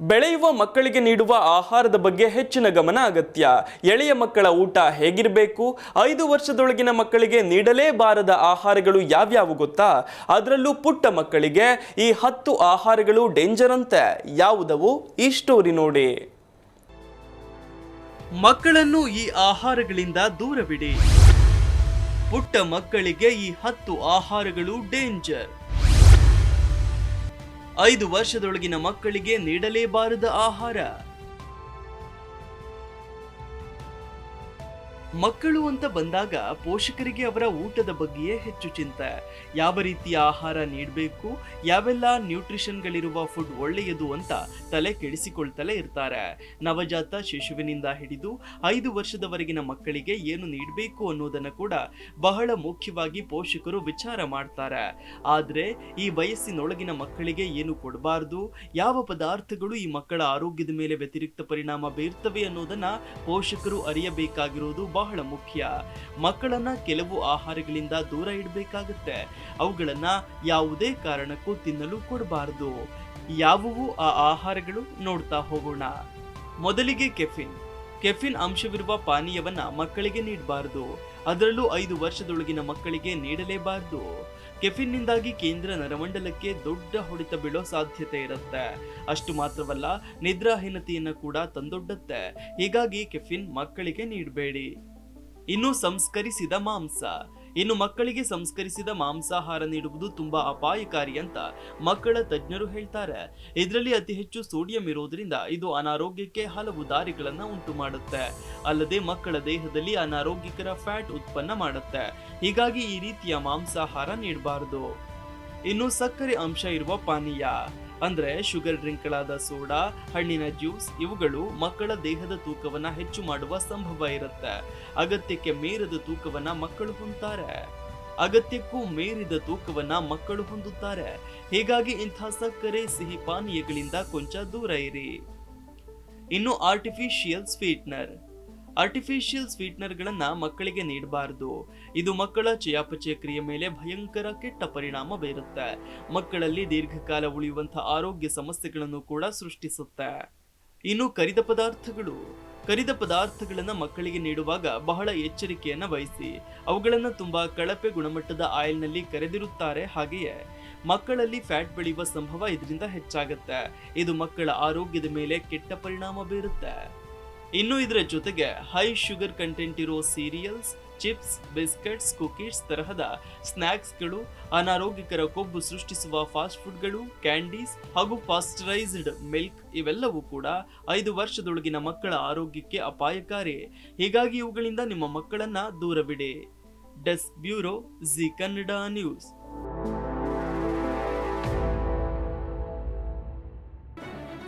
ಬೆಳೆಯುವ ಮಕ್ಕಳಿಗೆ ನೀಡುವ ಆಹಾರದ ಬಗ್ಗೆ ಹೆಚ್ಚಿನ ಗಮನ ಅಗತ್ಯ. ಎಳೆಯ ಮಕ್ಕಳ ಊಟ ಹೇಗಿರಬೇಕು? ಐದು ವರ್ಷದೊಳಗಿನ ಮಕ್ಕಳಿಗೆ ನೀಡಲೇಬಾರದ ಆಹಾರಗಳು ಯಾವ್ಯಾವು ಗೊತ್ತಾ? ಅದರಲ್ಲೂ ಪುಟ್ಟ ಮಕ್ಕಳಿಗೆ ಈ ಹತ್ತು ಆಹಾರಗಳು ಡೇಂಜರ್ ಅಂತೆ ಯಾವುದವು? ಈ ಸ್ಟೋರಿ ನೋಡಿ. ಮಕ್ಕಳನ್ನು ಈ ಆಹಾರಗಳಿಂದ ದೂರವಿಡಿ. ಪುಟ್ಟ ಮಕ್ಕಳಿಗೆ ಈ ಹತ್ತು ಆಹಾರಗಳು ಡೇಂಜರ್. ಐದು ವರ್ಷದೊಳಗಿನ ಮಕ್ಕಳಿಗೆ ನೀಡಲೇಬಾರದ ಆಹಾರ. ಮಕ್ಕಳು ಅಂತ ಬಂದಾಗ ಪೋಷಕರಿಗೆ ಅವರ ಊಟದ ಬಗ್ಗೆಯೇ ಹೆಚ್ಚು ಚಿಂತೆ. ಯಾವ ರೀತಿಯ ಆಹಾರ ನೀಡಬೇಕು, ಯಾವೆಲ್ಲ ನ್ಯೂಟ್ರಿಷನ್ಗಳಿರುವ ಫುಡ್ ಒಳ್ಳೆಯದು ಅಂತ ತಲೆ ಕೆಡಿಸಿಕೊಳ್ತಲೇ ಇರ್ತಾರೆ. ನವಜಾತ ಶಿಶುವಿನಿಂದ ಹಿಡಿದು ಐದು ವರ್ಷದವರೆಗಿನ ಮಕ್ಕಳಿಗೆ ಏನು ನೀಡಬೇಕು ಅನ್ನೋದನ್ನು ಕೂಡ ಬಹಳ ಮುಖ್ಯವಾಗಿ ಪೋಷಕರು ವಿಚಾರ ಮಾಡ್ತಾರೆ. ಆದರೆ ಈ ವಯಸ್ಸಿನೊಳಗಿನ ಮಕ್ಕಳಿಗೆ ಏನು ಕೊಡಬಾರದು, ಯಾವ ಪದಾರ್ಥಗಳು ಈ ಮಕ್ಕಳ ಆರೋಗ್ಯದ ಮೇಲೆ ವ್ಯತಿರಿಕ್ತ ಪರಿಣಾಮ ಬೀರ್ತವೆ ಅನ್ನೋದನ್ನ ಪೋಷಕರು ಅರಿಯಬೇಕಾಗಿರೋದು ಬಹಳ ಮುಖ್ಯ. ಮಕ್ಕಳನ್ನ ಕೆಲವು ಆಹಾರಗಳಿಂದ ದೂರ ಇಡಬೇಕಾಗುತ್ತೆ. ಅವುಗಳನ್ನ ಯಾವುದೇ ಕಾರಣಕ್ಕೂ ತಿನ್ನಲು ಕೊಡಬಾರದು. ಯಾವುವು ಆ ಆಹಾರಗಳು ನೋಡ್ತಾ ಹೋಗೋಣ. ಮೊದಲಿಗೆ ಕೆಫಿನ್. ಕೆಫಿನ್ ಅಂಶವಿರುವ ಪಾನೀಯವನ್ನ ಮಕ್ಕಳಿಗೆ ನೀಡಬಾರದು. ಅದರಲ್ಲೂ ಐದು ವರ್ಷದೊಳಗಿನ ಮಕ್ಕಳಿಗೆ ನೀಡಲೇಬಾರದು. ಕೆಫಿನ್ನಿಂದಾಗಿ ಕೇಂದ್ರ ನರಮಂಡಲಕ್ಕೆ ದೊಡ್ಡ ಹೊಡೆತ ಬೀಳೋ ಸಾಧ್ಯತೆ ಇರುತ್ತೆ. ಅಷ್ಟು ಮಾತ್ರವಲ್ಲ, ನಿದ್ರಾಹೀನತೆಯನ್ನು ಕೂಡ ತಂದೊಡ್ಡುತ್ತೆ. ಹೀಗಾಗಿ ಕೆಫಿನ್ ಮಕ್ಕಳಿಗೆ ನೀಡಬೇಡಿ. ಇನ್ನು ಸಂಸ್ಕರಿಸಿದ ಮಾಂಸ. ಇನ್ನು ಮಕ್ಕಳಿಗೆ ಸಂಸ್ಕರಿಸಿದ ಮಾಂಸಾಹಾರ ನೀಡುವುದು ತುಂಬಾ ಅಪಾಯಕಾರಿ ಅಂತ ಮಕ್ಕಳ ತಜ್ಞರು ಹೇಳ್ತಾರೆ. ಇದರಲ್ಲಿ ಅತಿ ಹೆಚ್ಚು ಸೋಡಿಯಂ ಇರೋದ್ರಿಂದ ಇದು ಅನಾರೋಗ್ಯಕ್ಕೆ ಹಲವು ದಾರಿಗಳನ್ನ ಉಂಟು ಮಾಡುತ್ತೆ ಅಲ್ಲದೆ ಮಕ್ಕಳ ದೇಹದಲ್ಲಿ ಅನಾರೋಗ್ಯಕರ ಫ್ಯಾಟ್ ಉತ್ಪನ್ನ ಮಾಡುತ್ತೆ. ಹೀಗಾಗಿ ಈ ರೀತಿಯ ಮಾಂಸಾಹಾರ ನೀಡಬಾರದು. ಇನ್ನು ಸಕ್ಕರೆ ಅಂಶ ಇರುವ ಪಾನೀಯ. ಅಂದ್ರೆ ಶುಗರ್ ಡ್ರಿಂಕ್ಗಳಾದ ಸೋಡಾ, ಹಣ್ಣಿನ ಜ್ಯೂಸ್, ಇವುಗಳು ಮಕ್ಕಳ ದೇಹದ ತೂಕವನ್ನ ಹೆಚ್ಚು ಮಾಡುವ ಸಂಭವ ಇರುತ್ತೆ. ಅಗತ್ಯಕ್ಕೆ ಮೇರಿದ ತೂಕವನ್ನ ಮಕ್ಕಳು ಹೊಂದ್ತಾರೆ. ಅಗತ್ಯಕ್ಕೂ ಮೇರಿದ ತೂಕವನ್ನ ಮಕ್ಕಳು ಹೊಂದುತ್ತಾರೆ. ಹೀಗಾಗಿ ಇಂಥ ಸಕ್ಕರೆ, ಸಿಹಿ ಪಾನೀಯಗಳಿಂದ ಕೊಂಚ ದೂರ ಇರಿ. ಇನ್ನು ಆರ್ಟಿಫಿಷಿಯಲ್ ಸ್ವೀಟ್ನರ್ ಆರ್ಟಿಫಿಷಿಯಲ್ ಸ್ವೀಟ್ನರ್ಗಳನ್ನ ಮಕ್ಕಳಿಗೆ ನೀಡಬಾರದು. ಇದು ಮಕ್ಕಳ ಚಯಾಪಚಯ ಕ್ರಿಯೆ ಮೇಲೆ ಭಯಂಕರ ಕೆಟ್ಟ ಪರಿಣಾಮ ಬೀರುತ್ತೆ. ಮಕ್ಕಳಲ್ಲಿ ದೀರ್ಘಕಾಲ ಉಳಿಯುವಂತಹ ಆರೋಗ್ಯ ಸಮಸ್ಯೆಗಳನ್ನು ಕೂಡ ಸೃಷ್ಟಿಸುತ್ತೆ. ಇನ್ನು ಕರಿದ ಪದಾರ್ಥಗಳು. ಕರಿದ ಪದಾರ್ಥಗಳನ್ನು ಮಕ್ಕಳಿಗೆ ನೀಡುವಾಗ ಬಹಳ ಎಚ್ಚರಿಕೆಯನ್ನ ವಹಿಸಿ. ಅವುಗಳನ್ನು ತುಂಬಾ ಕಳಪೆ ಗುಣಮಟ್ಟದ ಆಯಿಲ್ನಲ್ಲಿ ಕರೆದಿರುತ್ತಾರೆ ಹಾಗೆಯೇ. ಮಕ್ಕಳಲ್ಲಿ ಫ್ಯಾಟ್ ಬೆಳೆಯುವ ಸಂಭವ ಇದರಿಂದ ಹೆಚ್ಚಾಗುತ್ತೆ. ಇದು ಮಕ್ಕಳ ಆರೋಗ್ಯದ ಮೇಲೆ ಕೆಟ್ಟ ಪರಿಣಾಮ ಬೀರುತ್ತೆ. ಇನ್ನು ಇದರ ಜೊತೆಗೆ ಹೈ ಶುಗರ್ ಕಂಟೆಂಟ್ ಇರೋ ಸೀರಿಯಲ್ಸ್ ಚಿಪ್ಸ್ ಬಿಸ್ಕೆಟ್ಸ್ ಕುಕೀಸ್ ತರಹದ ಸ್ನ್ಯಾಕ್ಸ್ಗಳು ಅನಾರೋಗ್ಯಕರ ಕೊಬ್ಬು ಸೃಷ್ಟಿಸುವ ಫಾಸ್ಟ್ ಫುಡ್ಗಳು ಕ್ಯಾಂಡೀಸ್ ಹಾಗೂ ಪಾಸ್ಚರೈಸ್ಡ್ ಮಿಲ್ಕ್ ಇವೆಲ್ಲವೂ ಕೂಡ ಐದು ವರ್ಷದೊಳಗಿನ ಮಕ್ಕಳ ಆರೋಗ್ಯಕ್ಕೆ ಅಪಾಯಕಾರಿ. ಹೀಗಾಗಿ ಇವುಗಳಿಂದ ನಿಮ್ಮ ಮಕ್ಕಳನ್ನ ದೂರವಿಡಿ. Desk bureau Zee Kannada news